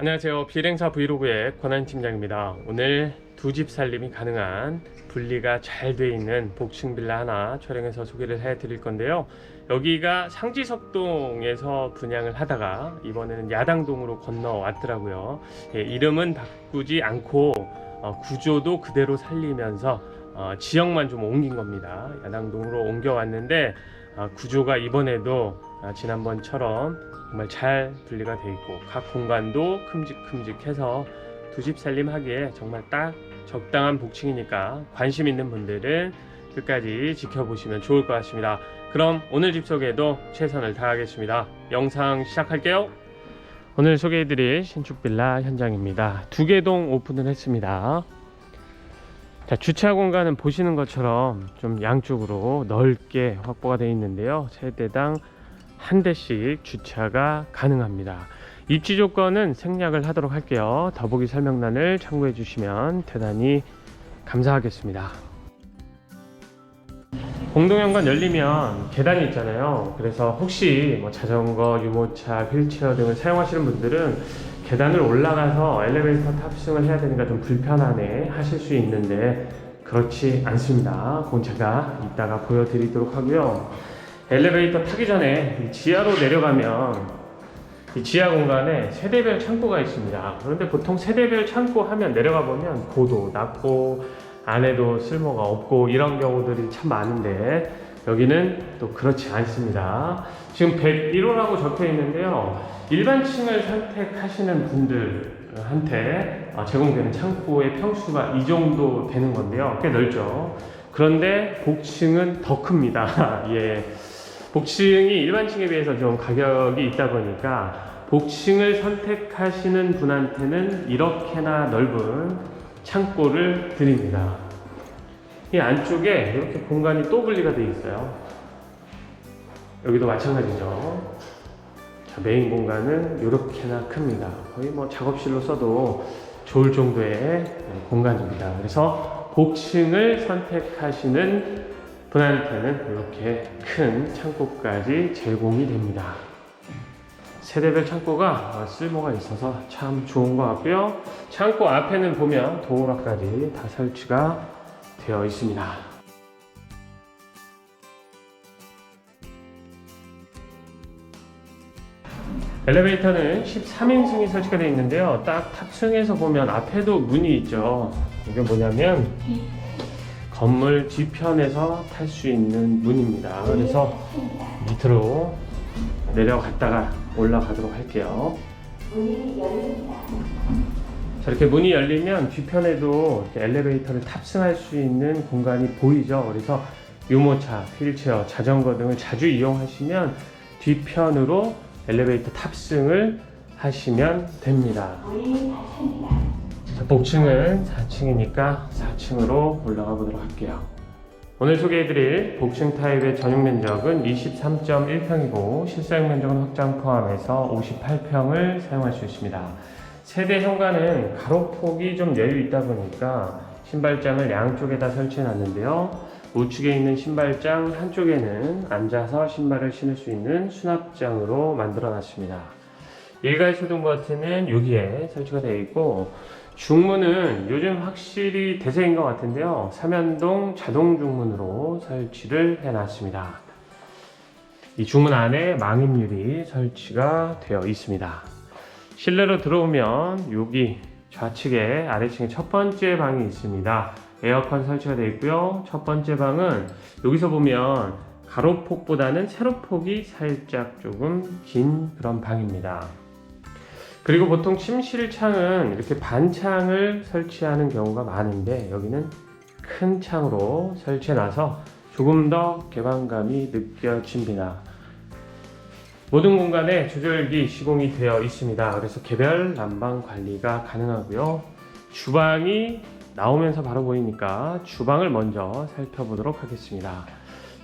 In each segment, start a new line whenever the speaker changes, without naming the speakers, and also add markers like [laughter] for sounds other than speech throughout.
안녕하세요 비행사 브이로그의 권한 팀장입니다 오늘 두 집 살림이 가능한 분리가 잘 돼 있는 복층 빌라 하나 촬영해서 소개를 해 드릴 건데요 여기가 상지석동에서 분양을 하다가 이번에는 야당동으로 건너왔더라고요 예, 이름은 바꾸지 않고 어, 구조도 그대로 살리면서 어, 지역만 좀 옮긴 겁니다 야당동으로 옮겨왔는데 어, 구조가 이번에도 아, 지난번처럼 정말 잘 분리가 되어 있고 각 공간도 큼직큼직해서 두 집 살림하기에 정말 딱 적당한 복층이니까 관심 있는 분들은 끝까지 지켜보시면 좋을 것 같습니다. 그럼 오늘 집 소개도 최선을 다하겠습니다. 영상 시작할게요. 오늘 소개해드릴 신축 빌라 현장입니다. 두개동 오픈을 했습니다. 자, 주차 공간은 보시는 것처럼 좀 양쪽으로 넓게 확보가 되어 있는데요. 세대당 한 대씩 주차가 가능합니다. 입지 조건은 생략을 하도록 할게요. 더보기 설명란을 참고해 주시면 대단히 감사하겠습니다. 공동현관 열리면 계단이 있잖아요. 그래서 혹시 뭐 자전거, 유모차, 휠체어 등을 사용하시는 분들은 계단을 올라가서 엘리베이터 탑승을 해야 되니까 좀 불편하네 하실 수 있는데 그렇지 않습니다. 그건 가 이따가 보여드리도록 하고요. 엘리베이터 타기 전에 지하로 내려가면 이 지하 공간에 세대별 창고가 있습니다. 아, 그런데 보통 세대별 창고 하면 내려가 보면 고도 낮고 안에도 쓸모가 없고 이런 경우들이 참 많은데 여기는 또 그렇지 않습니다. 지금 101호라고 적혀 있는데요. 일반층을 선택하시는 분들한테 아, 제공되는 창고의 평수가 이 정도 되는 건데요. 꽤 넓죠. 그런데 복층은 더 큽니다. [laughs] 예. 복층이 일반층에 비해서 좀 가격이 있다 보니까 복층을 선택하시는 분한테는 이렇게나 넓은 창고를 드립니다. 이 안쪽에 이렇게 공간이 또 분리가 되어 있어요. 여기도 마찬가지죠. 자, 메인 공간은 이렇게나 큽니다. 거의 뭐 작업실로 써도 좋을 정도의 공간입니다. 그래서 복층을 선택하시는 분할리테는 이렇게 큰 창고까지 제공이 됩니다. 세대별 창고가 쓸모가 있어서 참 좋은 것 같고요. 창고 앞에는 보면 도어락까지 다 설치가 되어 있습니다. 엘리베이터는 13인승이 설치가 되어 있는데요. 딱 탑승해서 보면 앞에도 문이 있죠. 이게 뭐냐면 네. 건물 뒤편에서 탈 수 있는 문입니다. 그래서 밑으로 내려갔다가 올라가도록 할게요. 문이 열 자, 이렇게 문이 열리면 뒤편에도 이렇게 엘리베이터를 탑승할 수 있는 공간이 보이죠. 그래서 유모차, 휠체어, 자전거 등을 자주 이용하시면 뒤편으로 엘리베이터 탑승을 하시면 됩니다. 문이 닫힙니다. 복층은 4층이니까 4층으로 올라가 보도록 할게요. 오늘 소개해드릴 복층 타입의 전용 면적은 23.1평이고 실사용 면적은 확장 포함해서 58평을 사용할 수 있습니다. 세대 현관은 가로폭이 좀 여유 있다 보니까 신발장을 양쪽에다 설치해 놨는데요. 우측에 있는 신발장 한쪽에는 앉아서 신발을 신을 수 있는 수납장으로 만들어 놨습니다. 일괄 소등 버튼은 여기에 설치가 되어 있고 중문은 요즘 확실히 대세인 것 같은데요. 삼연동 자동 중문으로 설치를 해놨습니다. 이 중문 안에 망임률이 설치가 되어 있습니다. 실내로 들어오면 여기 좌측에 아래층에 첫 번째 방이 있습니다. 에어컨 설치가 되어 있고요. 첫 번째 방은 여기서 보면 가로폭보다는 세로폭이 살짝 조금 긴 그런 방입니다. 그리고 보통 침실 창은 이렇게 반창을 설치하는 경우가 많은데 여기는 큰 창으로 설치해놔서 조금 더 개방감이 느껴집니다. 모든 공간에 조절기 시공이 되어 있습니다. 그래서 개별 난방 관리가 가능하고요. 주방이 나오면서 바로 보이니까 주방을 먼저 살펴보도록 하겠습니다.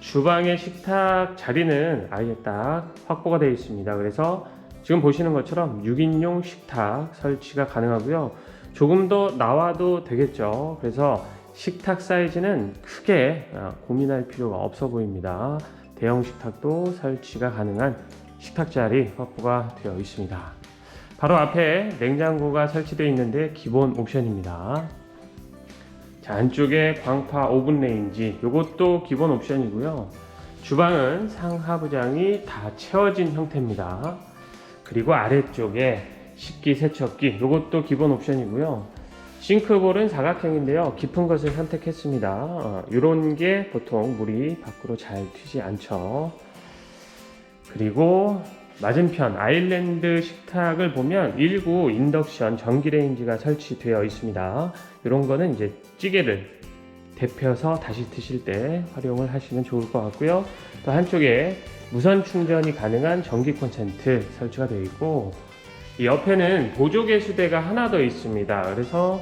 주방의 식탁 자리는 아예 딱 확보가 되어 있습니다. 그래서 지금 보시는 것처럼 6인용 식탁 설치가 가능하고요. 조금 더 나와도 되겠죠. 그래서 식탁 사이즈는 크게 아, 고민할 필요가 없어 보입니다. 대형 식탁도 설치가 가능한 식탁 자리 확보가 되어 있습니다. 바로 앞에 냉장고가 설치되어 있는데 기본 옵션입니다. 자, 안쪽에 광파 오븐 레인지 이것도 기본 옵션이고요. 주방은 상하부장이 다 채워진 형태입니다. 그리고 아래쪽에 식기 세척기 이것도 기본 옵션이고요 싱크볼은 사각형인데요 깊은 것을 선택했습니다 이런 어, 게 보통 물이 밖으로 잘 튀지 않죠 그리고 맞은편 아일랜드 식탁을 보면 1구 인덕션 전기레인지가 설치되어 있습니다 이런 거는 이제 찌개를 데펴서 다시 드실 때 활용을 하시면 좋을 것 같고요. 또 한쪽에 무선 충전이 가능한 전기 콘센트 설치가 되어 있고 옆에는 보조 개수대가 하나 더 있습니다. 그래서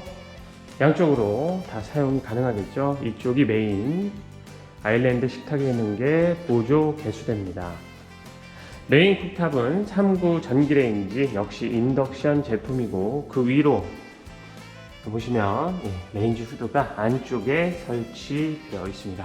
양쪽으로 다 사용이 가능하겠죠. 이쪽이 메인 아일랜드 식탁에 있는 게 보조 개수대입니다. 메인 쿡탑은 3구 전기레인지 역시 인덕션 제품이고 그 위로 보시면 예, 레인지 후드가 안쪽에 설치되어 있습니다.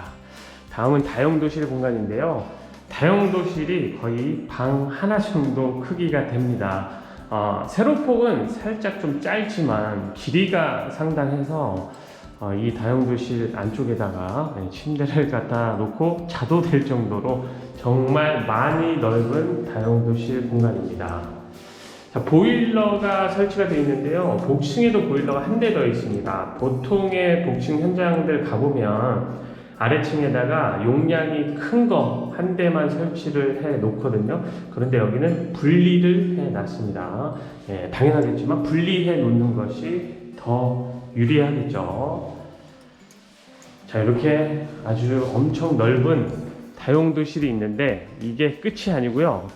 다음은 다용도실 공간인데요. 다용도실이 거의 방 하나 정도 크기가 됩니다. 어, 세로폭은 살짝 좀 짧지만 길이가 상당해서 어, 이 다용도실 안쪽에다가 예, 침대를 갖다 놓고 자도 될 정도로 정말 많이 넓은 다용도실 공간입니다. 자, 보일러가 설치가 되어 있는데요. 복층에도 보일러가 한 대 더 있습니다. 보통의 복층 현장들 가보면 아래층에다가 용량이 큰 거 한 대만 설치를 해 놓거든요. 그런데 여기는 분리를 해 놨습니다. 예, 당연하겠지만 분리해 놓는 것이 더 유리하겠죠. 자, 이렇게 아주 엄청 넓은 다용도실이 있는데 이게 끝이 아니고요.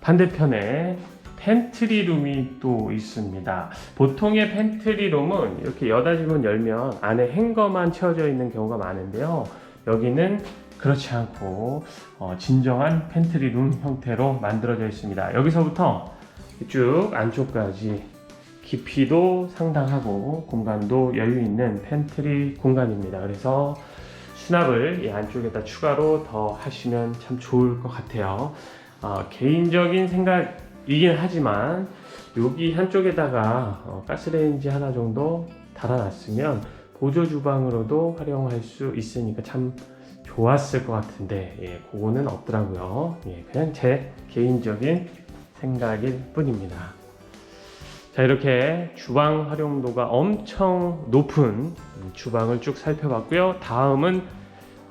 반대편에 팬트리룸이 또 있습니다. 보통의 팬트리룸은 이렇게 여닫이문 열면 안에 행거만 채워져 있는 경우가 많은데요. 여기는 그렇지 않고 어, 진정한 팬트리룸 형태로 만들어져 있습니다. 여기서부터 쭉 안쪽까지 깊이도 상당하고 공간도 여유 있는 팬트리 공간입니다. 그래서 수납을 이 안쪽에다 추가로 더 하시면 참 좋을 것 같아요. 어, 개인적인 생각 이긴 하지만 여기 한쪽에다가 어, 가스레인지 하나 정도 달아놨으면 보조 주방으로도 활용할 수 있으니까 참 좋았을 것 같은데 예, 그거는 없더라고요 예, 그냥 제 개인적인 생각일 뿐입니다 자 이렇게 주방 활용도가 엄청 높은 주방을 쭉 살펴봤고요 다음은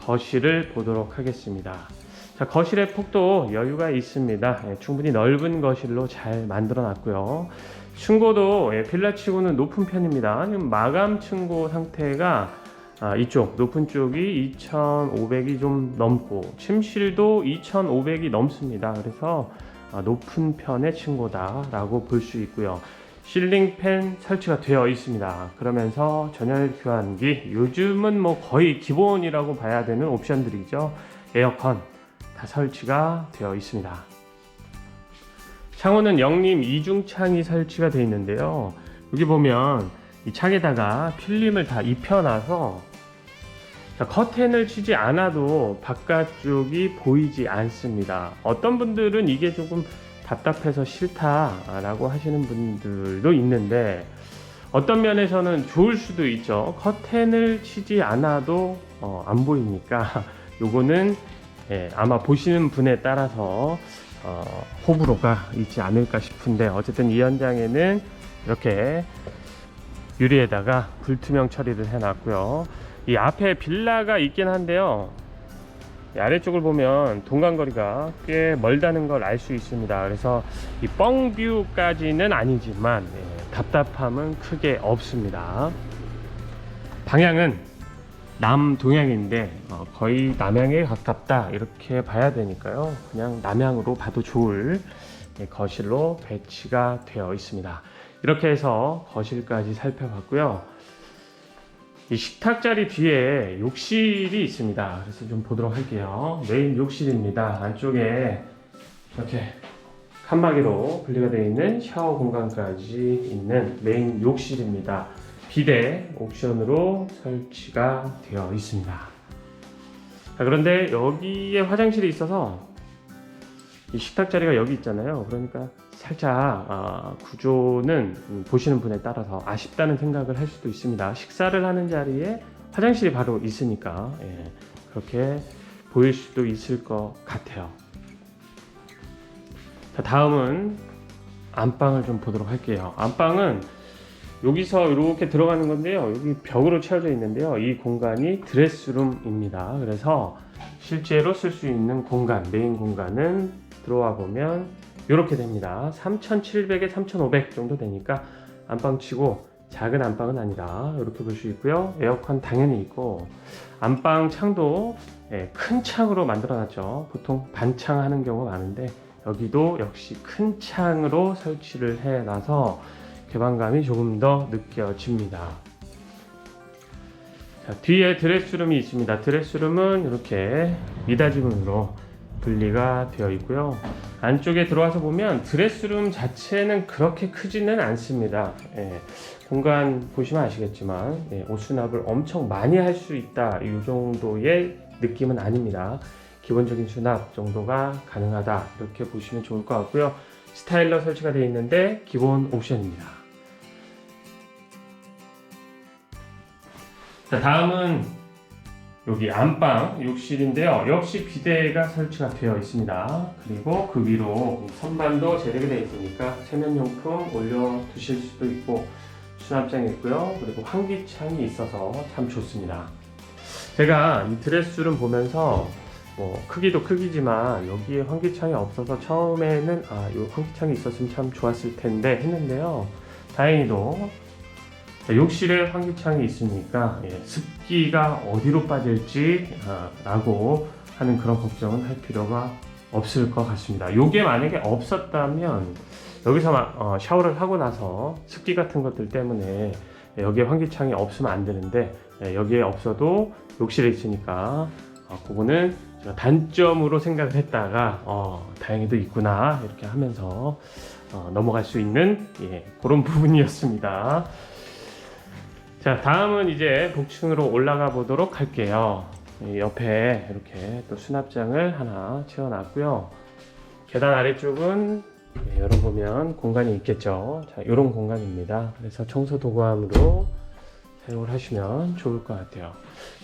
거실을 보도록 하겠습니다 자, 거실의 폭도 여유가 있습니다. 예, 충분히 넓은 거실로 잘 만들어 놨고요. 층고도 예, 필라치고는 높은 편입니다. 지금 마감 층고 상태가 아, 이쪽 높은 쪽이 2,500이 좀 넘고 침실도 2,500이 넘습니다. 그래서 아, 높은 편의 층고다라고 볼 수 있고요. 실링 팬 설치가 되어 있습니다. 그러면서 전열 교환기 요즘은 뭐 거의 기본이라고 봐야 되는 옵션들이죠. 에어컨 설치가 되어 있습니다. 창호는 영림 이중창이 설치가 되어 있는데요. 여기 보면 이 창에다가 필름을 다 입혀놔서 커튼을 치지 않아도 바깥쪽이 보이지 않습니다. 어떤 분들은 이게 조금 답답해서 싫다라고 하시는 분들도 있는데 어떤 면에서는 좋을 수도 있죠. 커튼을 치지 않아도 어, 안 보이니까 [laughs] 요거는 예, 아마 보시는 분에 따라서 어, 호불호가 있지 않을까 싶은데 어쨌든 이 현장에는 이렇게 유리에다가 불투명 처리를 해놨고요. 이 앞에 빌라가 있긴 한데요. 아래쪽을 보면 동강거리가꽤 멀다는 걸 알 수 있습니다. 그래서 이 뻥뷰까지는 아니지만 예, 답답함은 크게 없습니다. 방향은 남동양인데 어, 거의 남양에 가깝다 이렇게 봐야 되니까요 그냥 남양으로 봐도 좋을 예, 거실로 배치가 되어 있습니다 이렇게 해서 거실까지 살펴봤고요 이 식탁 자리 뒤에 욕실이 있습니다 그래서 좀 보도록 할게요 메인 욕실입니다 안쪽에 이렇게 칸막이로 분리가 되어 있는 샤워 공간까지 있는 메인 욕실입니다 비대 옵션으로 설치가 되어 있습니다. 자, 그런데 여기에 화장실이 있어서 이 식탁 자리가 여기 있잖아요. 그러니까 살짝 어, 구조는 음, 보시는 분에 따라서 아쉽다는 생각을 할 수도 있습니다. 식사를 하는 자리에 화장실이 바로 있으니까 예, 그렇게 보일 수도 있을 것 같아요. 자, 다음은 안방을 좀 보도록 할게요. 안방은 여기서 이렇게 들어가는 건데요. 여기 벽으로 채워져 있는데요. 이 공간이 드레스룸입니다. 그래서 실제로 쓸 수 있는 공간, 메인 공간은 들어와 보면 이렇게 됩니다. 3,700에 3,500 정도 되니까 안방치고 작은 안방은 아니다. 이렇게 볼 수 있고요. 에어컨 당연히 있고 안방 창도 예, 큰 창으로 만들어놨죠. 보통 반창 하는 경우가 많은데 여기도 역시 큰 창으로 설치를 해놔서 개방감이 조금 더 느껴집니다. 자, 뒤에 드레스룸이 있습니다. 드레스룸은 이렇게 미닫이문으로 분리가 되어 있고요. 안쪽에 들어와서 보면 드레스룸 자체는 그렇게 크지는 않습니다. 예, 공간 보시면 아시겠지만 예, 옷 수납을 엄청 많이 할 수 있다 이 정도의 느낌은 아닙니다. 기본적인 수납 정도가 가능하다 이렇게 보시면 좋을 것 같고요. 스타일러 설치가 되어 있는데 기본 옵션입니다. 자, 다음은 여기 안방 욕실인데요. 역시 비대가 설치가 되어 있습니다. 그리고 그 위로 선반도 제작이 되어 있으니까 세면용품 올려두실 수도 있고 수납장이 있고요. 그리고 환기창이 있어서 참 좋습니다. 제가 이 드레스룸 보면서 뭐 크기도 크기지만 여기에 환기창이 없어서 처음에는 아, 이 환기창이 있었으면 참 좋았을 텐데 했는데요. 다행히도 욕실에 환기창이 있으니까 예, 습기가 어디로 빠질지라고 아, 하는 그런 걱정은 할 필요가 없을 것 같습니다. 요게 만약에 없었다면 여기서 어, 샤워를 하고 나서 습기 같은 것들 때문에 여기에 환기창이 없으면 안 되는데 예, 여기에 없어도 욕실에 있으니까 아, 그거는 단점으로 생각을 했다가 어, 다행히도 있구나 이렇게 하면서 어, 넘어갈 수 있는 예, 그런 [laughs] 부분이었습니다. 자 다음은 이제 복층으로 올라가 보도록 할게요. 옆에 이렇게 또 수납장을 하나 채워놨고요. 계단 아래쪽은 예, 여러분 보면 공간이 있겠죠. 자, 이런 공간입니다. 그래서 청소 도구함으로 사용을 하시면 좋을 것 같아요.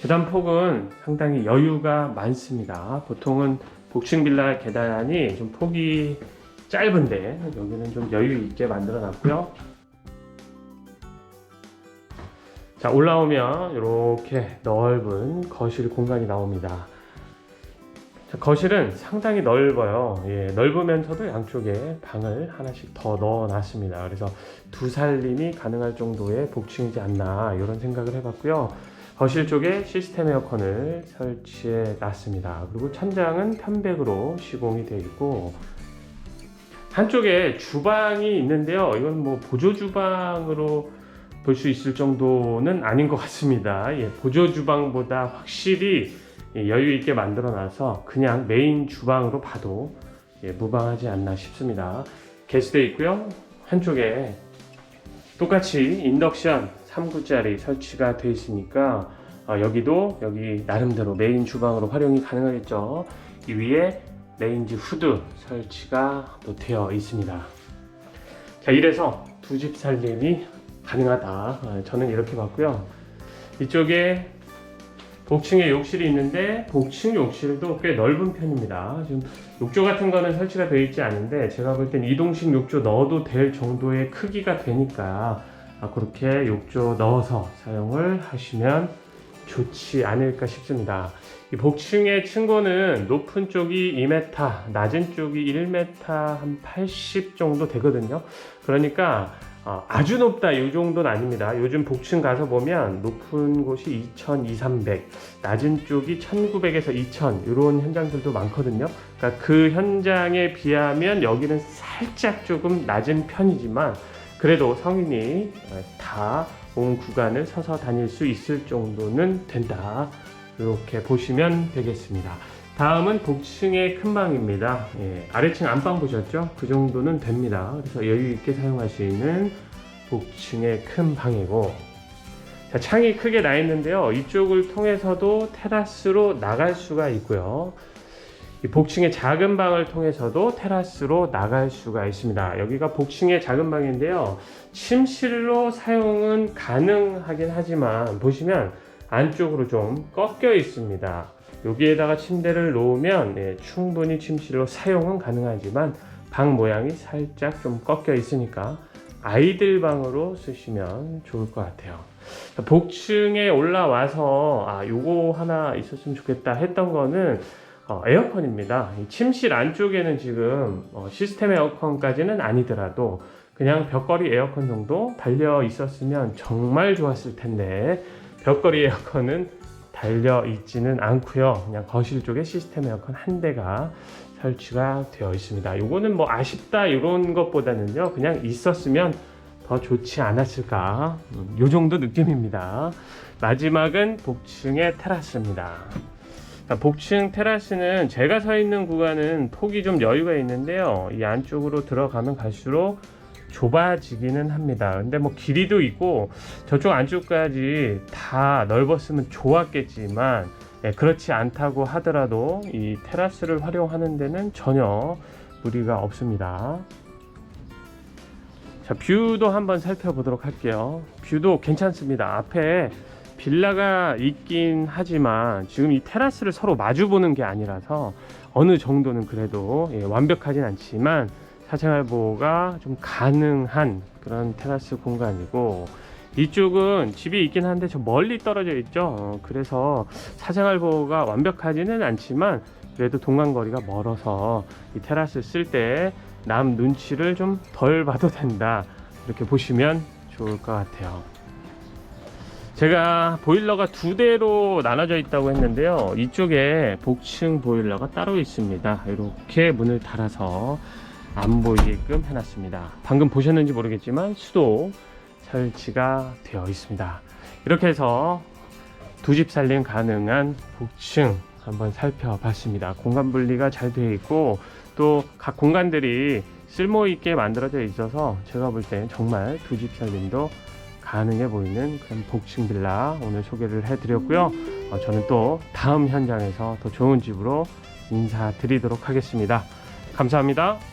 계단 폭은 상당히 여유가 많습니다. 보통은 복층 빌라 계단이 좀 폭이 짧은데 여기는 좀 여유 있게 만들어 놨고요. 자 올라오면 이렇게 넓은 거실 공간이 나옵니다. 거실은 상당히 넓어요. 예, 넓으면서도 양쪽에 방을 하나씩 더 넣어놨습니다. 그래서 두 살림이 가능할 정도의 복층이지 않나 이런 생각을 해봤고요. 거실 쪽에 시스템 에어컨을 설치해 놨습니다. 그리고 천장은 편백으로 시공이 되어 있고 한쪽에 주방이 있는데요. 이건 뭐 보조 주방으로 볼 수 있을 정도는 아닌 것 같습니다. 예, 보조 주방보다 확실히 예, 여유 있게 만들어 놔서 그냥 메인 주방으로 봐도 예, 무방하지 않나 싶습니다. 개수대 있고요. 한쪽에 똑같이 인덕션 3구짜리 설치가 되어 있으니까 아, 여기도 여기 나름대로 메인 주방으로 활용이 가능하겠죠. 이 위에 레인지 후드 설치가 또 되어 있습니다. 자, 이래서 두 집 살림이 가능하다. 아, 저는 이렇게 봤고요. 이쪽에 복층에 욕실이 있는데 복층 욕실도 꽤 넓은 편입니다. 지금 욕조 같은 거는 설치가 되어 있지 않은데 제가 볼 땐 이동식 욕조 넣어도 될 정도의 크기가 되니까 아, 그렇게 욕조 넣어서 사용을 하시면 좋지 않을까 싶습니다. 이 복층의 층고는 높은 쪽이 2m, 낮은 쪽이 1m 한 80 정도 되거든요. 그러니까 어, 아주 높다 이 정도는 아닙니다. 요즘 복층 가서 보면 높은 곳이 2,000, 2,300, 낮은 쪽이 1,900에서 2,000 이런 현장들도 많거든요. 그러니까 그 현장에 비하면 여기는 살짝 조금 낮은 편이지만 그래도 성인이 어, 다온 구간을 서서 다닐 수 있을 정도는 된다. 이렇게 보시면 되겠습니다. 다음은 복층의 큰 방입니다. 예, 아래층 안방 보셨죠? 그 정도는 됩니다. 그래서 여유 있게 사용할 수 있는 복층의 큰 방이고 자, 창이 크게 나 있는데요. 이쪽을 통해서도 테라스로 나갈 수가 있고요. 복층의 작은 방을 통해서도 테라스로 나갈 수가 있습니다. 여기가 복층의 작은 방인데요. 침실로 사용은 가능하긴 하지만 보시면 안쪽으로 좀 꺾여 있습니다. 여기에다가 침대를 놓으면 예, 충분히 침실로 사용은 가능하지만 방 모양이 살짝 좀 꺾여 있으니까 아이들 방으로 쓰시면 좋을 것 같아요 복층에 올라와서 아 요거 하나 있었으면 좋겠다 했던 거는 어, 에어컨입니다 침실 안쪽에는 지금 어, 시스템 에어컨까지는 아니더라도 그냥 벽걸이 에어컨 정도 달려 있었으면 정말 좋았을 텐데 벽걸이 에어컨은 달려 있지는 않고요. 그냥 거실 쪽에 시스템 에어컨 한 대가 설치가 되어 있습니다. 요거는 뭐 아쉽다 이런 것보다는요. 그냥 있었으면 더 좋지 않았을까 음, 요 정도 느낌입니다. 마지막은 복층의 테라스입니다. 복층 테라스는 제가 서 있는 구간은 폭이 좀 여유가 있는데요. 이 안쪽으로 들어가면 갈수록 좁아지기는 합니다. 근데 뭐 길이도 있고 저쪽 안쪽까지 다 넓었으면 좋았겠지만 예, 그렇지 않다고 하더라도 이 테라스를 활용하는 데는 전혀 무리가 없습니다. 자, 뷰도 한번 살펴보도록 할게요. 뷰도 괜찮습니다. 앞에 빌라가 있긴 하지만 지금 이 테라스를 서로 마주 보는 게 아니라서 어느 정도는 그래도 예, 완벽하진 않지만 사생활 보호가 좀 가능한 그런 테라스 공간이고 이쪽은 집이 있긴 한데 저 멀리 떨어져 있죠 어, 그래서 사생활 보호가 완벽하지는 않지만 그래도 동간거리가 멀어서 이 테라스 쓸 때 남 눈치를 좀 덜 봐도 된다 이렇게 보시면 좋을 것 같아요 제가 보일러가 두 대로 나눠져 있다고 했는데요 이쪽에 복층 보일러가 따로 있습니다 이렇게 문을 달아서 안 보이게끔 해놨습니다. 방금 보셨는지 모르겠지만 수도 설치가 되어 있습니다. 이렇게 해서 두 집 살림 가능한 복층 한번 살펴봤습니다. 공간 분리가 잘 되어 있고 또 각 공간들이 쓸모 있게 만들어져 있어서 제가 볼 때 정말 두 집 살림도 가능해 보이는 그런 복층 빌라 오늘 소개를 해드렸고요. 어, 저는 또 다음 현장에서 더 좋은 집으로 인사드리도록 하겠습니다. 감사합니다.